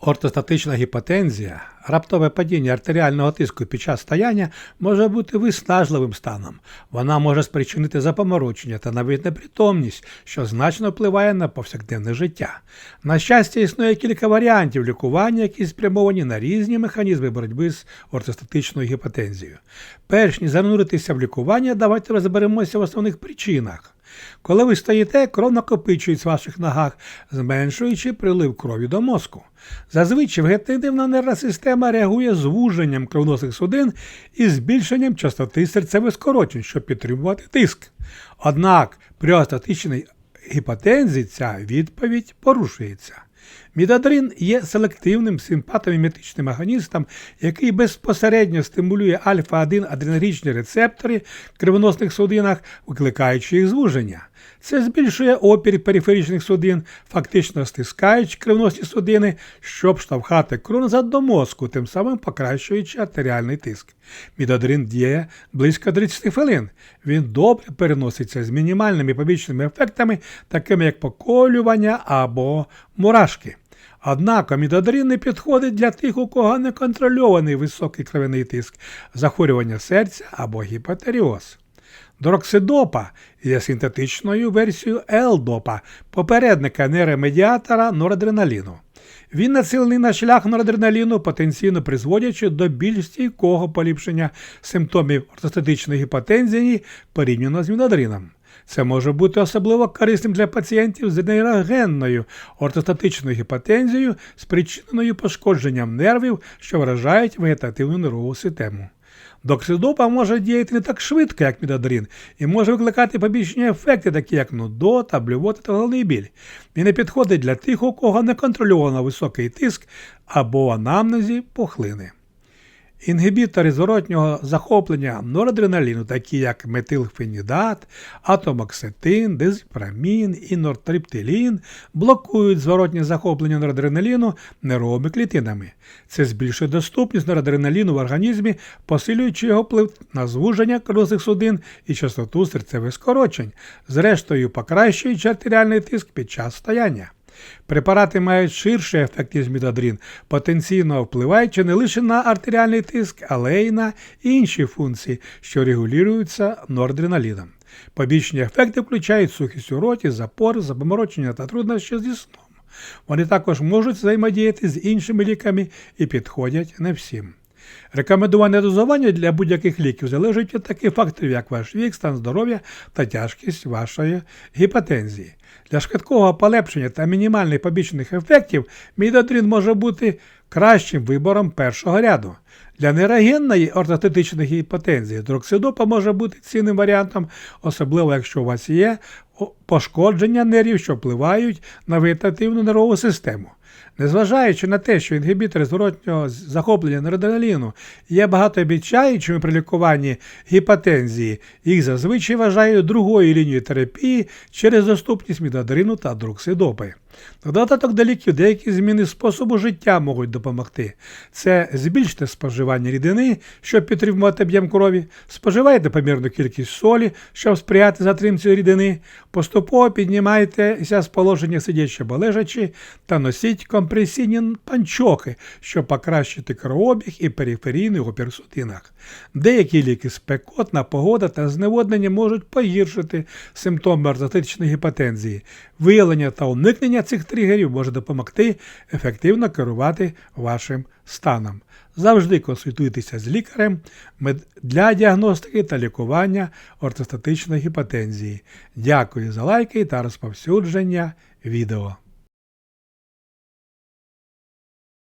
Ортостатична гіпотензія, раптове падіння артеріального тиску під час стояння може бути виснажливим станом. Вона може спричинити запоморочення та навіть непритомність, що значно впливає на повсякденне життя. На щастя, існує кілька варіантів лікування, які спрямовані на різні механізми боротьби з ортостатичною гіпотензією. Перш ніж зануритися в лікування, давайте розберемося в основних причинах. Коли ви стоїте, кров накопичується в ваших ногах, зменшуючи прилив крові до мозку. Зазвичай вегетативна нервна система реагує звуженням кровносних судин і збільшенням частоти серцевих скорочень, щоб підтримувати тиск. Однак при остатичній гіпотензії ця відповідь порушується. Мідадрин є селективним симпатоміметичним агоністом, який безпосередньо стимулює альфа-1 адренергічні рецептори в кривоносних судинах, викликаючи їх звуження. Це збільшує опір периферичних судин, фактично стискаючи кривоносні судини, щоб штовхати кров назад до мозку, тим самим покращуючи артеріальний тиск. Мідадрин діє близько 30 хвилин. Він добре переноситься з мінімальними побічними ефектами, такими як поколювання або мурашки. Однак амідодрин не підходить для тих, у кого неконтрольований високий кровяний тиск, захворювання серця або гіпотеріоз. Дороксидопа є синтетичною версією L-допа, попередника нейромедіатора норадреналіну. Він націлений на шлях норадреналіну, потенційно призводячи до більш стійкого поліпшення симптомів ортостатичної гіпотензії порівняно з мінодрином. Це може бути особливо корисним для пацієнтів з нейрогенною ортостатичною гіпотензією, спричиненою пошкодженням нервів, що вражають вегетативну нервову систему. Доксидопа може діяти не так швидко, як мідадрин, і може викликати побічні ефекти, такі як нудота, блювота та головний біль. Він не підходить для тих, у кого неконтрольовано високий тиск або анамнезі пухлини. Інгібітори зворотнього захоплення норадреналіну, такі як метилфенідат, атомоксетин, дизпрамін і нортриптилін, блокують зворотнє захоплення норадреналіну нервовими клітинами. Це збільшує доступність норадреналіну в організмі, посилюючи його вплив на звуження кровних судин і частоту серцевих скорочень, зрештою покращуючи артеріальний тиск під час стояння. Препарати мають ширший ефект, ніж мітадрін, потенційно впливаючи не лише на артеріальний тиск, але й на інші функції, що регулюються норадреналіном. Побічні ефекти включають сухість у роті, запор, запоморочення та труднощі зі сном. Вони також можуть взаємодіяти з іншими ліками і підходять не всім. Рекомендуване дозування для будь-яких ліків залежить від таких факторів, як ваш вік, стан здоров'я та тяжкість вашої гіпотензії. Для швидкого полепшення та мінімальних побічних ефектів мідодрін може бути кращим вибором першого ряду. Для нейрогенної ортостатичної гіпотензії дроксидопа може бути цінним варіантом, особливо якщо у вас є пошкодження нервів, що впливають на вегетативну нервову систему. Незважаючи на те, що інгібітори зворотнього захоплення норадреналіну є багатообіцяючими при лікуванні гіпотензії, їх зазвичай вважають другою лінією терапії через доступність мідадрину та друксидопи. Додаток до ліків деякі зміни способу життя можуть допомогти. Це збільшити споживання рідини, щоб підтримувати об'єм крові, споживайте помірну кількість солі, щоб сприяти затримці рідини, поступово піднімайтеся з положення сидячи або лежачи та носіть компресійні панчохи, щоб покращити кровообіг і периферійний опір в судинах. Деякі ліки спекотна погода та зневоднення можуть погіршити симптоми ортотичної гіпотензії. Виявлення та уникнення цих тригерів може допомогти ефективно керувати вашим станом. Завжди консультуйтеся з лікарем для діагностики та лікування ортостатичної гіпотензії. Дякую за лайки та розповсюдження відео.